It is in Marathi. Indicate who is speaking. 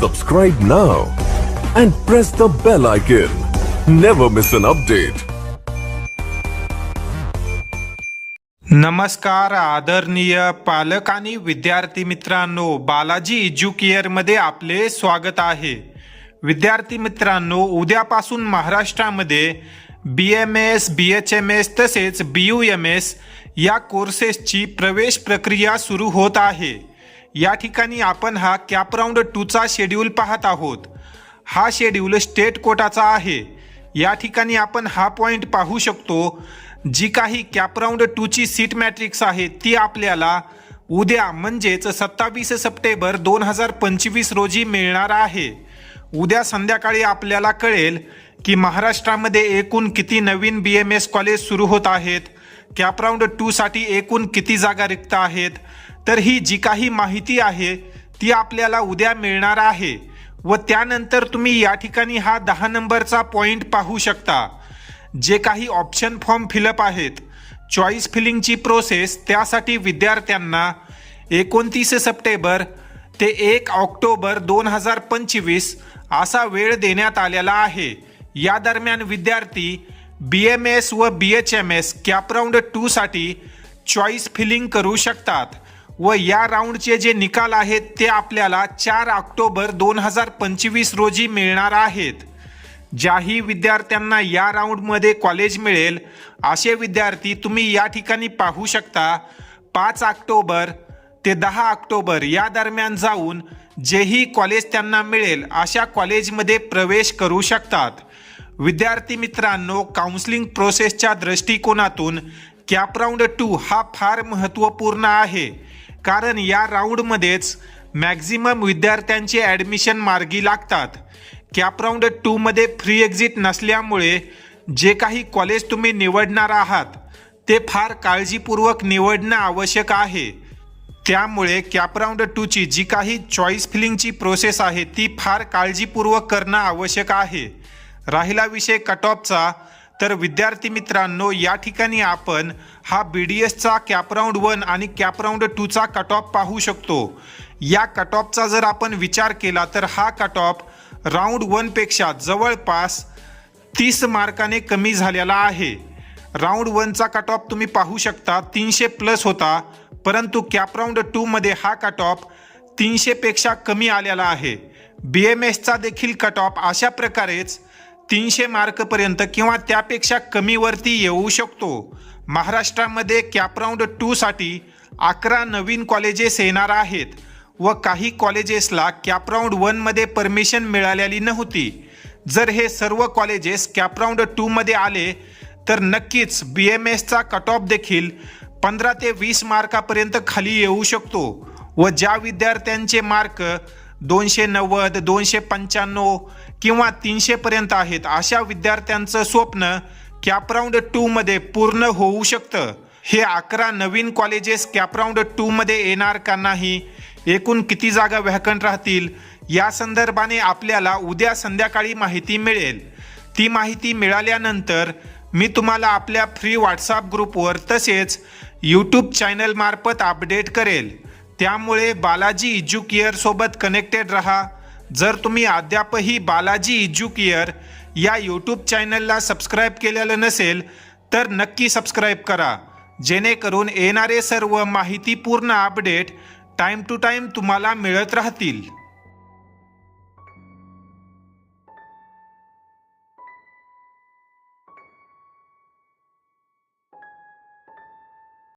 Speaker 1: Subscribe now and press the bell icon. Never miss an update.
Speaker 2: नमस्कार आदरणीय पालक आणि विद्यार्थी मित्रांनो बालाजी एज्युकेअरमध्ये आपले स्वागत आहे विद्यार्थी मित्रांनो उद्यापासून महाराष्ट्रामध्ये B M S B H M S तसेच बी यू एम एस या कोर्सेसची प्रवेश प्रक्रिया सुरू होत आहे या ठिकाणी आपण हा कॅप राऊंड टूचा शेड्यूल पाहत आहोत. हा शेड्यूल स्टेट कोटाचा आहे. या ठिकाणी आपण हा पॉईंट पाहू शकतो. जी काही कॅपराऊंड टूची सीट मॅट्रिक्स आहे ती आपल्याला उद्या म्हणजेच सत्तावीस सप्टेंबर दोन हजार पंचवीस रोजी मिळणार आहे. उद्या संध्याकाळी आपल्याला कळेल की महाराष्ट्रामध्ये एकूण किती नवीन बी एम एस कॉलेज सुरू होत आहेत. कॅपराऊंड टूसाठी एकूण किती जागा रिक्त आहेत. तर ही जी काही माहिती आहे ती आपल्याला उद्या मिळणार आहे. व त्यानंतर तुम्ही या ठिकाणी हा दहा नंबरचा पॉईंट पाहू शकता. जे काही ऑप्शन फॉर्म फिलअप आहेत. चॉईस फिलिंगची प्रोसेस त्यासाठी विद्यार्थ्यांना एकोणतीस सप्टेंबर ते एक ऑक्टोबर दोन हजार पंचवीस असा वेळ देण्यात आलेला आहे. या दरम्यान विद्यार्थी बी एम एस व B H M S CAP round टूसाठी choice filling करू शकतात. व या राऊंडचे जे निकाल आहेत ते आपल्याला चार ऑक्टोबर दोन हजार पंचवीस रोजी मिळणार आहेत. ज्याही विद्यार्थ्यांना या राऊंडमध्ये कॉलेज मिळेल असे विद्यार्थी तुम्ही या ठिकाणी पाहू शकता. पाच ऑक्टोबर ते दहा ऑक्टोबर या दरम्यान जाऊन जेही कॉलेज त्यांना मिळेल अशा कॉलेजमध्ये प्रवेश करू शकतात. विद्यार्थी मित्रांनो काउन्सिलिंग प्रोसेसच्या दृष्टिकोनातून कॅपराऊंड टू हा फार महत्त्वपूर्ण आहे. कारण या राऊंडमध्येच मॅक्झिमम विद्यार्थ्यांचे ॲडमिशन मार्गी लागतात. कॅपराऊंड टूमध्ये फ्री एक्झिट नसल्यामुळे जे काही कॉलेज तुम्ही निवडणार आहात ते फार काळजीपूर्वक निवडणं आवश्यक आहे. त्यामुळे कॅपराऊंड टूची जी काही चॉईस फिलिंगची प्रोसेस आहे ती फार काळजीपूर्वक करणं आवश्यक आहे. राहिला विषय कट ऑफचा तर विद्यार्थी मित्रांनो या ठिकाणी आपण हा बी डी एसचा कॅपराऊंड वन आणि कॅपराऊंड टूचा कट ऑफ पाहू शकतो. या कट ऑफचा जर आपण विचार केला तर हा कट ऑफ राऊंड वनपेक्षा जवळपास तीस मार्काने कमी झालेला आहे. राऊंड वनचा कट ऑफ तुम्ही पाहू शकता तीनशे प्लस होता परंतु कॅपराऊंड टूमध्ये हा कट ऑफ तीनशेपेक्षा कमी आलेला आहे. बी एम एसचा देखील कट ऑफ अशा प्रकारेच तीनशे मार्कपर्यंत किंवा त्यापेक्षा कमीवरती येऊ शकतो. महाराष्ट्रामध्ये कॅपराऊंड टूसाठी अकरा नवीन कॉलेजेस येणार आहेत व काही कॉलेजेसला कॅपराऊंड वनमध्ये परमिशन मिळालेली नव्हती. जर हे सर्व कॉलेजेस कॅपराऊंड टूमध्ये आले तर नक्कीच बी एम एसचा कट ऑफ देखील पंधरा ते वीस मार्कापर्यंत खाली येऊ शकतो व ज्या विद्यार्थ्यांचे मार्क दोनशे नव्वद दोनशे पंच्याण्णव किंवा तीनशेपर्यंत आहेत अशा विद्यार्थ्यांचं स्वप्न कॅपराऊंड टूमध्ये पूर्ण होऊ शकतं. हे अकरा नवीन कॉलेजेस कॅपराऊंड टूमध्ये येणार का नाही? एकूण किती जागा व्हॅकंट राहतील? या संदर्भाने आपल्याला उद्या संध्याकाळी माहिती मिळेल. ती माहिती मिळाल्यानंतर मी तुम्हाला आपल्या फ्री व्हॉट्सअप ग्रुपवर तसेच यूट्यूब चॅनलमार्फत अपडेट करेल. त्यामुळे बालाजी इज्युकेअर सोबत कनेक्टेड रहा. जर तुम्ही अद्यापही बालाजी इज्युकियर या यूट्यूब चॅनलला सबस्क्राईब केलेलं नसेल तर नक्की सबस्क्राईब करा. जेणेकरून येणारे सर्व माहितीपूर्ण अपडेट टाईम टू टाईम तुम्हाला मिळत राहतील.